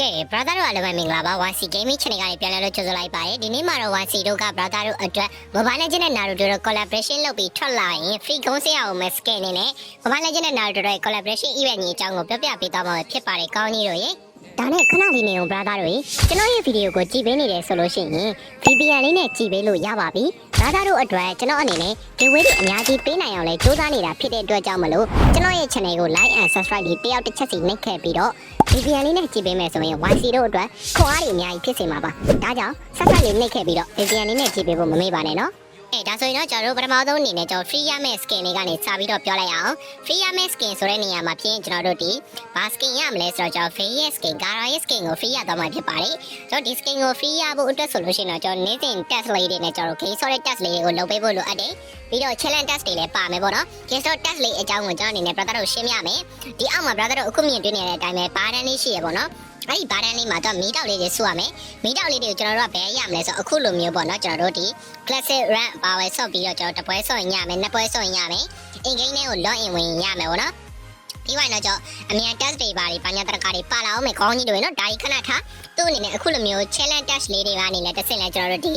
ကဲ brother တို့အားလုံးပဲမင်္ဂလာပါ 1C Gaming Channel ကနေပြန်လည်လို့ကြိုဆိုလိုက်ပါတယ်ဒီနေ့မှာတော့ 1C တို့က brother တို့အတွက် Mobile Legends နဲ့ Naruto တို့ collaboration လုပ်ပြီးထွက်လာရင် free ကုန်းစရအောင်မဲ့ skin အနေနဲ့ Mobile Legends နဲ့ Naruto တို့ရဲ့ collaboration event ကြီးအကြောင်းကိုပြောပြပေးသွားမှာဖြစ်ပါတယ်ကောင်းကြီးတို့ရေဒါနဲ့ခဏလေးနေအောင် brother တို့ရေကျွန်တော်ရဲ့ဗီဒီယိုကိုကြည့်ပေးနေတယ်ဆိုလို့ရှိရင် VPN လေးနဲ့ကြည့်ပေးလို့ရပါပြီ brother တို့အတွက်ကျွန်တော်အနေနဲ့ဒီဝေးတွေအများကြီးပေးနိုင်အောင်လဲစူးစမ်းနေတာဖြစ်တဲ့အတွက်ကြောင့်မလို့ကျွန်တော်ရဲ့ channel ကို like and subscribe လေးတယောက်တစ်ချက်စီနှိပ်ခဲ့ပြီးတော့ VPN လေးနဲ့ကြည့်ပေးမယ်ဆိုရင် YC တို့အတွက်ခွန်အားတွေအများကြီးဖြစ်စေမှာပါဒါကြောင့်ဆက်ဆက်လေးနှိပ်ခဲ့ပြီးတော့ VPN လေးနဲ့ကြည့်ပေးဖို့မမေ့ပါနဲ့နော် အဲဒါဆိုရင်တော့ကျွန်တော်တို့ပထမဆုံးအနေနဲ့ကျွန်တော် free ရမယ့် skin လေးကနေစပြီးတော့ပြောလိုက်အောင် free ရမယ့် skin ဆိုတဲ့နေရာမှာဖြစ်ရင်ကျွန်တော်တို့ဒီဘာ skin ရမလဲဆိုတော့ကျွန်တော် free ရဲ့ skin gara ရဲ့ skin ကို free ရတော့မှာဖြစ်ပါတယ်ကျွန်တော်ဒီ skin ကို free ရဖို့အတွက်ဆိုလို့ရှိရင်တော့ကျွန်တော်နေ့စဉ် test လေးတွေနဲ့ကျွန်တော် game ဆိုတဲ့ test လေးတွေကိုလုပ်ပေးဖို့လိုအပ်တယ်ပြီးတော့ challenge test တွေလည်းပါမယ်ပေါ့နော် game ဆို test လေးအကြောင်းကိုကျွန်တော်အနေနဲ့ brother တို့ရှင်းပြမယ်ဒီအောက်မှာ brother တို့အခုမြင်တွေ့နေတဲ့အတိုင်းပဲဘာတန်းလေးရှိရပေါ့နော် အဲ့ဒီဘာတန်းလေးမှာတော့မီးတောက်လေးတွေဆူရမယ်မီးတောက်လေးတွေကိုကျွန်တော်တို့ကဘယ်ရမလဲဆိုတော့အခုလိုမျိုးပေါ့နော်ကျွန်တော်တို့ဒီ classic rank ပါဝယ်ဆော့ပြီးတော့ကျွန်တော်တပွဲဆော့ရင်ရမယ်နှစ်ပွဲဆော့ရင်ရမယ်အင်ဂိမ်းလေးကို log in ဝင်ရင်ရမယ်ပေါ့နော်ပြီးသွားရင်တော့ကျွန်တော်အမြန် test တွေပါတွေဘာညာတရကာတွေပါလာအောင်မယ်ခေါင်းကြီးတွေနော်ဒါကြီးခဏထားသူ့အနေနဲ့အခုလိုမျိုး challenge test လေးတွေကနေလည်းတစ်ဆင့်လဲကျွန်တော်တို့ဒီ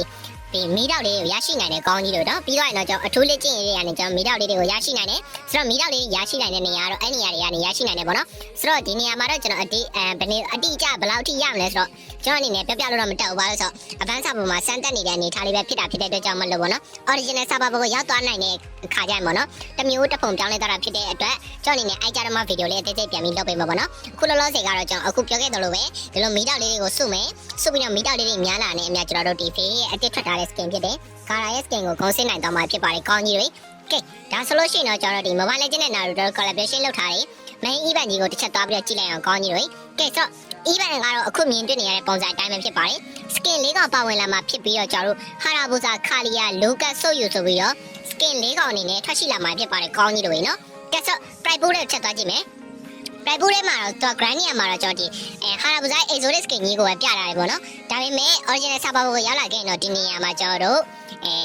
ဒီမီးတောက်လေးကိုရရှိနိုင်တဲ့ကောင်းကြီးတို့တော့ပြီးတော့ရင်တော့ကျွန်တော်အထူးလက်ကျင့်ရေးတွေကနေကျွန်တော်မီးတောက်လေးတွေကိုရရှိနိုင်တယ်ဆိုတော့မီးတောက်လေးရရှိနိုင်တဲ့နေရာကတော့အဲ့နေရာတွေကနေရရှိနိုင်တယ်ပေါ့နော်ဆိုတော့ဒီနေရာမှာတော့ကျွန်တော်အတိအဲဘယ်နေအတိအကျဘယ်လောက်ထိရမလဲဆိုတော့ကျွန်တော်အနေနဲ့ပြပြလို့တော့မတက်ဘူးပါလို့ဆိုတော့ advanced server မှာစမ်းတက်နေတဲ့အနေထားလေးပဲဖြစ်တာဖြစ်တဲ့အတွက်ကြောင့်မလို့ပေါ့နော် original server ဘက်ကိုရောက်သွားနိုင်တဲ့အခါကျရင်ပေါ့နော်တစ်မျိုးတစ်ပုံပြောင်းလဲသွားတာဖြစ်တဲ့အတွက်ကျွန်တော်အနေနဲ့အိုက်ကြတော့မှဗီဒီယိုလေးအသေးသေးပြန်ပြီးလုပ်ပေးမှာပေါ့နော်အခုလောလောဆယ်ကတော့ကျွန်တော်အခုပြောခဲ့သလိုပဲဒီလိုမီတောက်လေးတွေကိုစုမယ်စုပြီးတော့မီတောက်လေးတွေများလာနေအများကျွန်တော်တို့ဒီဖေးရဲ့အတစ်ထွက်ထားတဲ့ skin ဖြစ်တယ်ဂါရာရဲ့ skin ကိုဂုံးစင်းနိုင်တော့မှာဖြစ်ပါတယ်ကောင်းကြီးတွေကဲဒါဆိုလို့ရှိရင်တော့ကျွန်တော်တို့ဒီ Mobile Legends နဲ့ Naruto collaboration လုပ်ထားတယ် main event ကြီးကိုတစ်ချက်သွားပြီးတော့ကြည့်လိုက်အောင်ကောင်းကြီးတွေကဲဆို event ကတော့အခုမြင်တွေ့နေရတဲ့ပုံစံအတိုင်းပဲဖြစ်ပါတယ် skin လေးကောင်ပါဝင်လာမှာဖြစ်ပြီးတော့ကျွန်တော်တို့ဟာရာဘူဇာခါလီယာလိုကတ်ဆုပ်ယူဆိုပြီးတော့ skin လေးကောင်အနေနဲ့ထွက်ရှိလာမှာဖြစ်ပါတယ်ကောင်းကြီးတွေနော်ကဲဆို price pool နဲ့ချက်သွားကြည့်မယ် price pool ထဲမှာတော့ grand နေရာမှာတော့ကျွန်တော်ဒီအဲဟာရာဘူဇာ exotic skin ကြီးကိုပဲပြထားတယ်ပေါ့နော်ဒါပေမဲ့ original server ကိုရောက်လာခဲ့ရင်တော့ဒီနေရာမှာကျွန်တော်တို့အဲ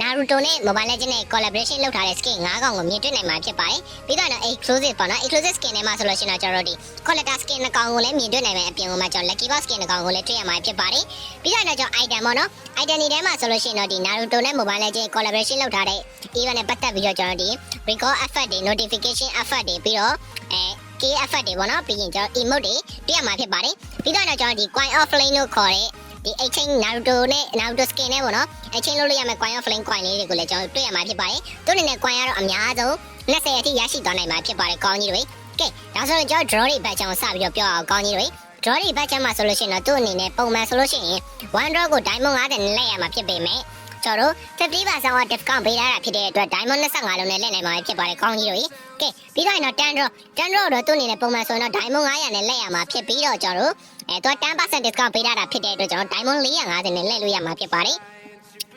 နာရူတိုနဲ့ Mobile Legends နဲ့ collaboration လုပ်ထားတဲ့ skin ၅កောင်ကိုမြင်တွေ့နိုင်မှာဖြစ်ပါတယ်။ပြီးတော့တော့ exclusive ပေါ့နော် exclusive skin ထဲမှာဆိုလို့ရှိရင်တော့ကျွန်တော်တို့ဒီ collector skin နှစ်កောင်ကိုလည်းမြင်တွေ့နိုင်မယ်အပြင်ကမှကျွန်တော် lucky box skin နှစ်កောင်ကိုလည်းတွေ့ရမှာဖြစ်ပါတယ်။ပြီးတော့တော့ကျွန်တော် item ပေါ့နော် item တွေထဲမှာဆိုလို့ရှိရင်တော့ဒီ Naruto နဲ့ Mobile Legends collaboration လုပ်ထားတဲ့ event နဲ့ပတ်သက်ပြီးတော့ကျွန်တော်ဒီ recall effect တွေ notification effect တွေပြီးတော့အဲ K effect တွေပေါ့နော်ပြီးရင်ကျွန်တော် emote တွေတွေ့ရမှာဖြစ်ပါတယ်။ပြီးတော့တော့ကျွန်တော်ဒီ coin of flame လို့ခေါ်တဲ့ ဒီ exchange Naruto နဲ့ Naruto skin နဲ့ပေါ့နော် exchange လုပ်လို့ရမယ့် coin of flame coin လေးတွေကိုလည်းကျွန်တော်တွေ့ရမှာဖြစ်ပါတယ်။သူအနေနဲ့ coin ကတော့အများဆုံး20အထိရရှိသွားနိုင်မှာဖြစ်ပါတယ်ကောင်းကြီးတွေကဲဒါဆိုရင်ကျွန်တော် draw တွေဘက်ချောင်းစပြီးတော့ပြောအောင်ကောင်းကြီးတွေ draw တွေဘက်ချောင်းမှာဆိုလို့ရှိရင်တော့သူ့အနေနဲ့ပုံမှန်ဆိုလို့ရှိရင် one draw ကို diamond 50နဲ့လက်ရမှာဖြစ်ပေမဲ့ ကျွန်တော်တို့50%က discount ပေးထားတာဖြစ်တဲ့အတွက် diamond 25လုံးနဲ့လက်နိုင်မှာဖြစ်ပါတယ်ကောင်းကြီးတွေကဲပြီးတော့ရင်တော့10 draw 10 draw တော့သူ့အနေနဲ့ပုံမှန်ဆိုရင်တော့ diamond 900နဲ့လက်ရမှာဖြစ်ပြီးတော့ကျွန်တော်တို့အဲသူက10% discount ပေးထားတာဖြစ်တဲ့အတွက်ကျွန်တော် diamond 450နဲ့လက်လို့ရမှာဖြစ်ပါတယ်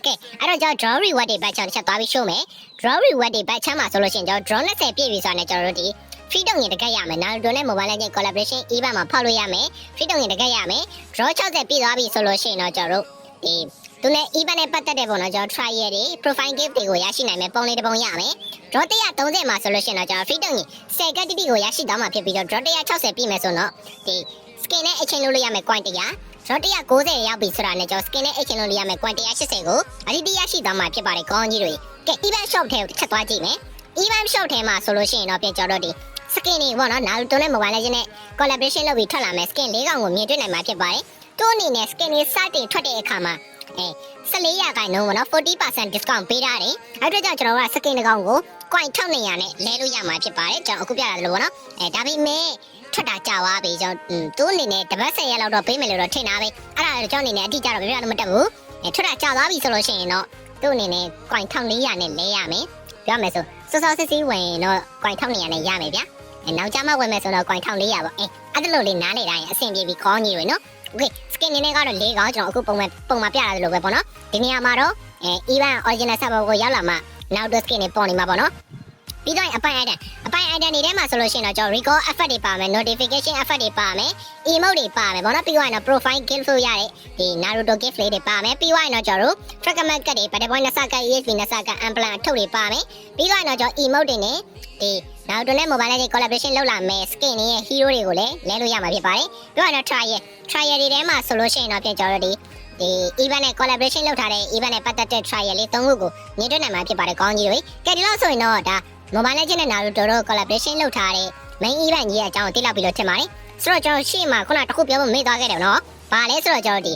ကဲအဲ့တော့ကျွန်တော် draw reward တွေဘက်ချမ်းတစ်ချက်သွားပြီးရှုံးမယ် draw reward တွေဘက်ချမ်းမှာဆိုလို့ရှိရင်ကျွန်တော် draw 20ပြည့်ပြီဆိုတော့ကျွန်တော်တို့ဒီ free တုံငင်တကက်ရမယ် Naruto နဲ့ Mobile Legends collaboration event မှာဖောက်လို့ရမယ် free တုံငင်တကက်ရမယ် draw 60ပြည့်သွားပြီဆိုလို့ရှိရင်တော့ကျွန်တော်တို့ဒီ သူနဲ့ event နဲ့ပတ်သက်တဲ့ပုံတော့ကျွန်တော် trial တွေ profile gift တွေကိုရရှိနိုင်မယ်ပုံလေးတစ်ပုံရမယ် draw 130မှာဆိုလို့ရှိရင်တော့ကျွန်တော် free တုံငင်10ကတ်တိတိကိုရရှိသွားမှာဖြစ်ပြီးတော့ draw 160ပြည့်မယ်ဆိုတော့ဒီ skin နဲ့ exchange လုပ်လို့ရမယ် coin 100 draw 190ရောက်ပြီဆိုတာနဲ့ကျွန်တော် skin နဲ့ exchange လုပ်လို့ရမယ် coin 180ကိုအတိတိရရှိသွားမှာဖြစ်ပါတယ်ကောင်းကြီးတွေကဲ event shop ထဲကိုတစ်ချက်သွားကြည့်မယ် event shop ထဲမှာဆိုလို့ရှိရင်တော့ပြင်ကျွန်တော်တို့ဒီ skin တွေပေါ့နော် Naruto နဲ့ Mobile Legends နဲ့ collaboration လုပ်ပြီးထွက်လာမယ် skin ၄កောင်ကိုမြင်တွေ့နိုင်မှာဖြစ်ပါတယ်။သူ့အနေနဲ့ skin တွေစတင်ထွက်တဲ့အခါမှာ အဲ14ရာခိုင်နှုန်းပေါ့နော်40% discount ပေးထားတယ်။အဲ့အတွက်ကြောင့်ကျွန်တော်က skin တစ်ကောင်ကို coin 1200နဲ့လဲလို့ရမှာဖြစ်ပါတယ်။ကျွန်တော်အခုပြရတယ်လို့ပေါ့နော်။အဲဒါပေမဲ့ထွက်တာကြာသွားပြီကျွန်တော်သူ့အနေနဲ့တပတ်10ရက်လောက်တော့ပေးမယ်လို့တော့ထင်တာပဲ။အဲ့ဒါတော့ကျွန်တော်အနေနဲ့အတိအကျတော့ပြပြလို့မတက်ဘူး။အဲထွက်တာကြာသွားပြီဆိုလို့ရှိရင်တော့သူ့အနေနဲ့ coin 1400နဲ့လဲရမယ်။ပြောမယ်ဆိုစောစောစစ်စစ်ဝင်တော့ coin 1200နဲ့ရမယ်ဗျာ။အဲနောက်ကြမှာဝင်မယ်ဆိုတော့ coin 1400ပေါ့။အဲအဲ့ဒါလို့လေးနားလေတိုင်းအဆင်ပြေပြီးခေါင်းကြီးတွေနော်။ Okay skin နည်းနည်းကတော့၄កောင်ကျွန်တော်အခုပုံမှန်ပုံမှန်ပြရတယ်လို့ပဲပေါ့နော်။ဒီနေရာမှာတော့အဲ event original server ကိုရောက်လာမှနောက်တော့ skin တွေပေါ်နေမှာပေါ့နော်။ပြီးတော့အပိုင် item အပိုင် item တွေထဲမှာဆိုလို့ရှိရင်တော့ကျွန်တော် recall effect တွေပါမယ် notification effect တွေပါမယ် emote တွေပါမယ်ပေါ့နော်ပြီးတော့ profile gift လို့ရတဲ့ဒီ Naruto gift လေးတွေပါမယ်ပြီးတော့ကျွန်တော်တို့ fragment ကတ်တွေ battle point နှစ်ဆက်က ESP နှစ်ဆက်က emblem အထုပ်တွေပါမယ်ပြီးတော့ကျွန်တော် emote တွေနဲ့ဒီ နောက်တော့လည်း Mobile Legends collaboration လုပ်လာမယ် skin တွေရဲ့ hero တွေကိုလည်းလဲလို့ရမှာဖြစ်ပါတယ်ပြောရတော့ trial trial တွေထဲမှာဆိုလို့ရှိရင်တော့ပြင်ကျွန်တော်တို့ဒီဒီ event နဲ့ collaboration လုပ်ထားတဲ့ event နဲ့ပတ်သက်တဲ့ trial လေး၃ခုကိုမြင်တွေ့နိုင်မှာဖြစ်ပါတယ်ကောင်းကြီးတွေကဲဒီလောက်ဆိုရင်တော့ဒါ Mobile Legends နဲ့ Naruto တို့ collaboration လုပ်ထားတဲ့ main event ကြီးရဲ့အကြောင်းကိုသိလောက်ပြီးလို့ထင်ပါတယ်ဆိုတော့ကျွန်တော်ရှေ့မှာခုနတစ်ခုပြောဖို့မေ့သွားခဲ့တယ်နော်ဘာလဲဆိုတော့ကျွန်တော်ဒီ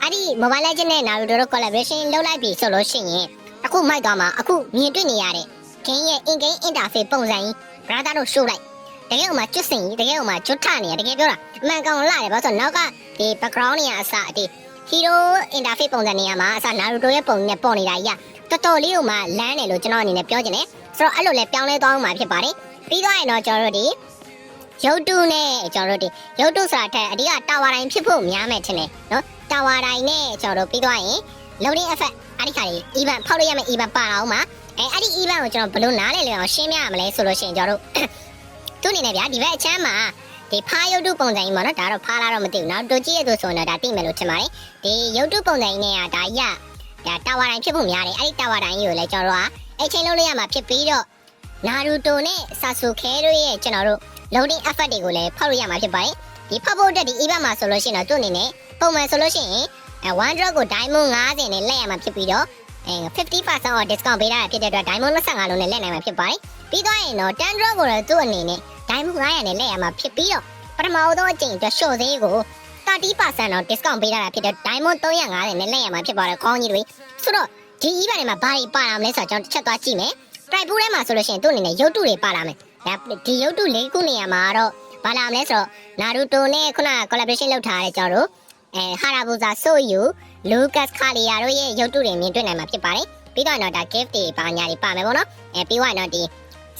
အဲ့ဒီ Mobile Legends နဲ့ Naruto တို့ collaboration လုပ်လိုက်ပြီဆိုလို့ရှိရင်အခုမိုက်သွားမှာအခုမြင်တွေ့နေရတဲ့ game ရဲ့ in game interface ပုံစံကြီး brother တို့ show လိုက်တကယ်ဥမာကျွတ်စင်ကြီးတကယ်ဥမာကျွတ်ထနေရတကယ်ပြောတာအမှန်ကောင်လာတယ်ဘာလို့ဆိုတော့နောက်ကဒီ background တွေကအစဒီ hero interface ပုံစံနေရာမှာအစ Naruto ရဲ့ပုံနဲ့ပေါ်နေတာကြီးကတော်တော်လေးဥမာလမ်းတယ်လို့ကျွန်တော်အနေနဲ့ပြောချင်တယ်ဆိုတော့အဲ့လိုလဲပြောင်းလဲသွားအောင်မှာဖြစ်ပါတယ်ပြီးတော့ရင်တော့ကျွန်တော်တို့ဒီရုပ်တုနဲ့ကျွန်တော်တို့ဒီရုပ်တုဆိုတာထက်အဓိကတာဝါတိုင်းဖြစ်ဖို့များမယ်ထင်တယ်နော်တာဝါတိုင်းနဲ့ကျွန်တော်တို့ပြီးတော့ရင် loading effect အဲ့ဒီခါကြီး event ဖောက်လို့ရမယ့် event ပါအောင်မှာအဲအဲ့ဒီ event ကိုကျွန်တော်ဘယ်လိုနားလဲလဲအောင်ရှင်းပြရမလဲဆိုလို့ရှိရင်ကျွန်တော်တို့သူအနေနဲ့ဗျာဒီဘက်အချမ်းမှာဒီဖားရုပ်တုပုံစံကြီးပေါ့နော်ဒါတော့ဖားလာတော့မသိဘူးနော်တူကြည့်ရသူဆိုတော့ဒါသိမယ်လို့ထင်ပါတယ်ဒီရုပ်တုပုံစံကြီးနဲ့ကဒါရဒါတာဝါတိုင်းဖြစ်ဖို့များတယ်အဲ့ဒီတာဝါတိုင်းကြီးကိုလည်းကျွန်တော်တို့ကအချိန်လုံးလို့ရမှာဖြစ်ပြီးတော့နာရူတိုနဲ့ဆာဆူခဲတို့ရဲ့ကျွန်တော်တို့ loading effect တွေကိုလည်းဖောက်လို့ရမှာဖြစ်ပါတယ်ဒီဖောက်ဖို့အတွက်ဒီ event မှာဆိုလို့ရှိရင်တော့သူ့အနေနဲ့ပုံမှန်ဆိုလို့ရှိရင် အဲ1 drop ကို diamond 50နဲ့လက်ရမှာဖြစ်ပြီးတော့အဲ50% off discount ပေးတာဖြစ်တဲ့အတွက် diamond 25လုံးနဲ့လက်နိုင်မှာဖြစ်ပါတယ်ပြီးတော့ရင်တော့10 drop ကိုတော့သူ့အနေနဲ့ diamond 900နဲ့လက်ရမှာဖြစ်ပြီးတော့ပထမဆုံးအကြိမ်အတွက် short သေးကို30%တော့ discount ပေးတာဖြစ်တဲ့ diamond 350နဲ့လက်ရမှာဖြစ်ပါတယ်ခေါင်းကြီးတွေဆိုတော့ဒီ event တွေမှာဘာတွေပါလာမလဲဆိုတော့ကျွန်တော်တစ်ချက်သွားကြည့်မယ် price pool ထဲမှာဆိုလို့ရှိရင်သူ့အနေနဲ့ရုပ်တုတွေပါလာမယ်ဒါဒီရုပ်တု၄ခုနေရာမှာတော့ဘာလာမလဲဆိုတော့ Naruto နဲ့ခုန collaboration လုပ်ထားတဲ့ကျွန်တော်တို့ အဲ Harabusa Soyu Lucas Kalia တို့ရဲ့ရုပ်တုတွေမြင်တွေ့နိုင်မှာဖြစ်ပါတယ်ပြီးတော့တော့ဒါ gift တွေပါညာတွေပါမယ်ပေါ့နော်အဲပြီးတော့တော့ဒီ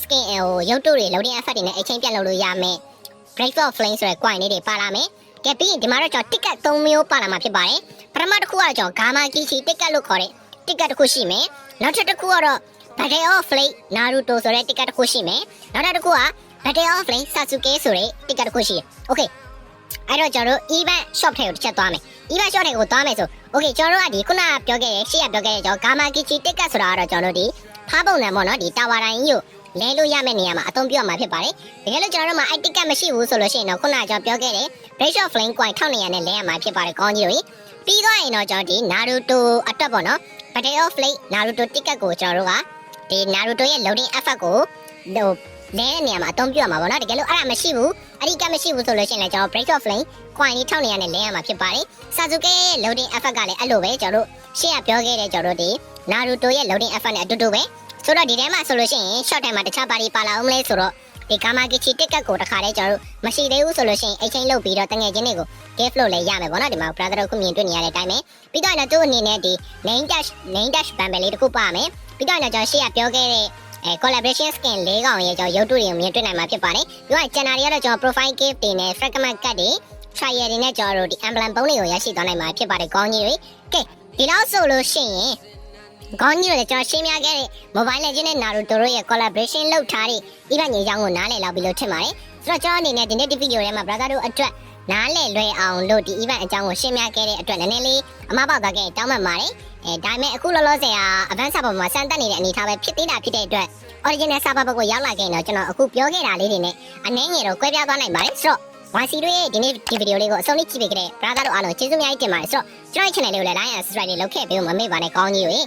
skin ဟိုရုပ်တုတွေ loading effect တွေနဲ့ exchange ပြတ်လုပ်လို့ရမယ် break of flame ဆိုတဲ့ coin လေးတွေပါလာမယ်ကဲပြီးရင်ဒီမှာတော့ကျွန်တော် ticket 3မျိုးပါလာမှာဖြစ်ပါတယ်ပထမတစ်ခုကတော့ကျွန်တော် Gamma Kichi ticket လို့ခေါ်တဲ့ ticket တစ်ခုရှိမယ်နောက်ထပ်တစ်ခုကတော့ Battle of Flame Naruto ဆိုတဲ့ ticket တစ်ခုရှိမယ်နောက်ထပ်တစ်ခုက Battle of Flame Sasuke ဆိုတဲ့ ticket တစ်ခုရှိတယ် okay အဲ့တော့ကျွန်တော်တို့ event shop ထဲကိုတစ်ချက်သွားမယ် event shop ထဲကိုသွားမယ်ဆို okay ကျွန်တော်တို့ကဒီခုနပြောခဲ့တဲ့ရှေ့ကပြောခဲ့တဲ့ကျွန်တော် Gamma Kichi ticket ဆိုတာကတော့ကျွန်တော်တို့ဒီဖားပုံစံပေါ့နော်ဒီတာဝါတိုင်းကြီးကိုလဲလို့ရမယ့်နေရာမှာအသုံးပြုရမှာဖြစ်ပါတယ်တကယ်လို့ကျွန်တော်တို့မှာအဲ့ ticket မရှိဘူးဆိုလို့ရှိရင်တော့ခုနကကျွန်တော်ပြောခဲ့တဲ့ Break of Flame coin 1200နဲ့လဲရမှာဖြစ်ပါတယ်ကောင်းကြီးတို့ပြီးသွားရင်တော့ကျွန်တော်ဒီ Naruto အတွက်ပေါ့နော် Battle of Flame Naruto ticket ကိုကျွန်တော်တို့ကဒီ Naruto ရဲ့ loading effect ကိုဟို လဲတဲ့နေရာမှာအသုံးပြုရမှာပေါ့နော်တကယ်လို့အဲ့ဒါမရှိဘူးအဲ့ဒီကမရှိဘူးဆိုလို့ရှိရင်လည်းကျွန်တော် Break of Flame coin ကြီး1200နဲ့လဲရမှာဖြစ်ပါတယ် Sasuke ရဲ့ loading effect ကလည်းအဲ့လိုပဲကျွန်တော်တို့ရှေ့ကပြောခဲ့တဲ့ကျွန်တော်တို့ဒီ Naruto ရဲ့ loading effect နဲ့အတူတူပဲဆိုတော့ဒီထဲမှာဆိုလို့ရှိရင် short time မှာတခြားပါတီပါလာအောင်မလဲဆိုတော့ဒီကာမာကီချီတစ်ကတ်ကိုတခါတည်းကျွန်တော်တို့မရှိသေးဘူးဆိုလို့ရှိရင် exchange လုပ်ပြီးတော့တငယ်ချင်းတွေကို gift လုပ်လဲရမယ်ပေါ့နော်ဒီမှာ brother တို့ခုမြင်တွေ့နေရတဲ့အတိုင်းပဲပြီးတော့လည်းသူ့အနေနဲ့ဒီ name dash name dash bundle လေးတစ်ခုပါမယ်ပြီးတော့လည်းကျွန်တော်ရှေ့ကပြောခဲ့တဲ့ အဲ collaboration skin ၄កောင်ရဲ့ကျွန်တော်ရုပ်တုတွေကိုမြင်တွေ့နိုင်မှာဖြစ်ပါတယ်ပြီးတော့ကျန်တာတွေကတော့ကျွန်တော် profile gift တွေနဲ့ fragment card တွေ trial တွေနဲ့ကျွန်တော်တို့ဒီ emblem ပုံးတွေကိုရရှိသွားနိုင်မှာဖြစ်ပါတယ်ကောင်းကြီးတွေကဲဒီလောက်ဆိုလို့ရှိရင်ကောင်းကြီးတွေကျွန်တော်ရှင်းပြခဲ့တဲ့ Mobile Legends နဲ့ Naruto တို့ရဲ့ collaboration လုပ်ထားတဲ့ event ကြီးအကြောင်းကိုနားလည်လောက်ပြီးလို့ထင်ပါတယ်ဆိုတော့ကျွန်တော်အနေနဲ့ဒီနေ့ဒီ video ထဲမှာ brother တို့အတွက်နားလည်လွယ်အောင်လို့ဒီ event အကြောင်းကိုရှင်းပြခဲ့တဲ့အတွက်နည်းနည်းလေးအမပေါက်သွားခဲ့တောင်းပန်ပါတယ် အဲဒါပေမဲ့အခုလောလောဆယ်က advance server မှာစမ်းတက်နေတဲ့အနေအထားပဲဖြစ်သေးတာဖြစ်တဲ့အတွက် original server ဘက်ကိုရောက်လာခဲ့ရင်တော့ကျွန်တော်အခုပြောခဲ့တာလေးတွေနဲ့အနည်းငယ်တော့ကွဲပြားသွားနိုင်ပါတယ်ဆိုတော့ YC တို့ရဲ့ဒီနေ့ဒီဗီဒီယိုလေးကိုအဆုံးထိကြည့်ပေးကြတဲ့ brother တို့အားလုံးကျေးဇူးအများကြီးတင်ပါတယ်ဆိုတော့ကျွန်တော်ရဲ့ channel လေးကိုလည်း like and subscribe လေးလုပ်ခဲ့ပေးဖို့မမေ့ပါနဲ့ကောင်းကြီးတွေ